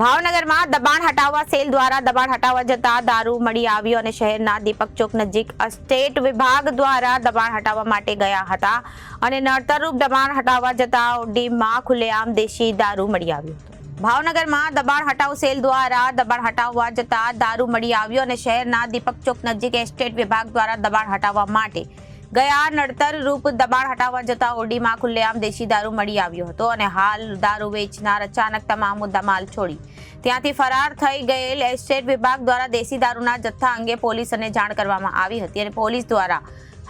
ભાવનગરમાં દબાણ હટાવવા, સેલ દ્વારા દબાણ હટાવવા જતા દારૂ મળી આવ્યો અને શહેરના દીપક ચોક નજીક સ્ટેટ વિભાગ દ્વારા દબાણ હટાવવા માટે ગયા હતા અને નડતરરૂપ દબાણ હટાવવા જતા ઓડીમાં ખુલ્લેઆમ દેશી દારૂ મળી આવ્યો હતો. ભાવનગરમાં દબાણ હટાવ, સેલ દ્વારા દબાણ હટાવવા જતા દારૂ મળી આવ્યો અને શહેરના દીપક ચોક નજીક એસ્ટેટ વિભાગ દ્વારા દબાણ હટાવવા માટે ગયા નડતર રૂપ દબાણ હટાવવા જતા ઓડીમાં ખુલ્લેઆમ દેશી દારૂ મળી આવ્યો હતો અને હાલ દારૂ વેચનાર અચાનક તમામ મુદ્દા માલ છોડી. ત્યાંથી ફરાર થઈ ગયેલ એસ્ટેટ વિભાગ દ્વારા દેશી દારૂના જથ્થા અંગે પોલીસને જાણ કરવામાં આવી હતી અને પોલીસ દ્વારા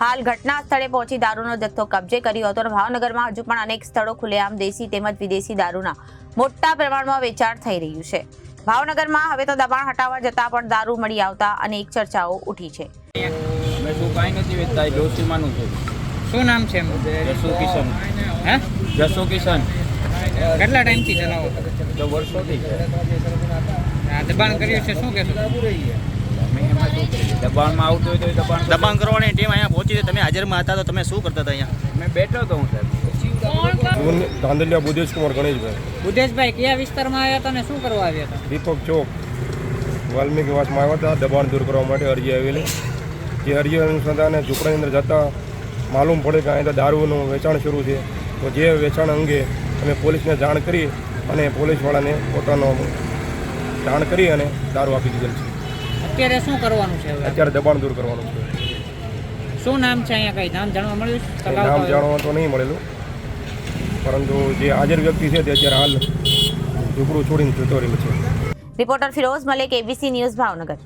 હાલ ઘટના સ્થળે પહોંચી દારૂનો જથ્થો કબજે કર્યો હતો અને ભાવનગરમાં હજુ પણ અનેક સ્થળો ખુલ્લેઆમ દેશી તેમજ વિદેશી દારૂના મોટા પ્રમાણમાં વેચાણ થઈ રહ્યું છે. ભાવનગરમાં હવે તો દબાણ હટાવવા જતા પણ દારૂ મળી આવતા અનેક ચર્ચાઓ ઉઠી છે. શું કાંઈ નથી વેચતા એ ડોસીમાનું છે. શું નામ છે એમનું? જસુ કિશન. હે? જસુ કિશન. કેટલા ટાઈમથી ચલાવો? તો વર્ષોથી આ દબાણ કર્યું છે શું કહેશો? એમાં દબાણમાં આવતું હોય તો દબાણ દબાણ કરવાની ટીમ અહીંયા પહોંચી છે તમે હાજરમાં હતા તો તમે શું કરતા હતા અહીંયા? મેં બેઠો હતો હું સાહેબ. ધાંધલિયા બુદ્ધેશ કુમાર ગણેશભાઈ. બુધેશભાઈ કયા વિસ્તારમાં આવ્યા હતા ને શું કરવા આવ્યા હતા? દીપક ચોક. વાલ્મીકી વાસમાં આવ્યા હતા દબાણ દૂર કરવા માટે અરજી આવેલી. જે અરજી અનુસંધાને ઝૂંપડાની અંદર જતાં માલુમ પડે કે અહીંયા દારૂનું વેચાણ શરૂ છે. તો જે વેચાણ અંગે અમે પોલીસને જાણ કરી અને પોલીસવાળાને પોતાનો જાણ કરી અને દારૂ આપી દીધેલ છે. અત્યારે શું કરવાનું છે અત્યારે દબાણ દૂર કરવાનું છે. શું નામ છે અહીંયા કઈ? નામ જાણવા મળ્યું નામ જાણવા તો નહીં મળેલું. પરંતુ જે હાજર વ્યક્તિ છે તે અત્યારે હાલ ઝૂંપડું છોડીને જતો રહેલ છે. Reporter Firoz Malik ABC news Bhavnagar.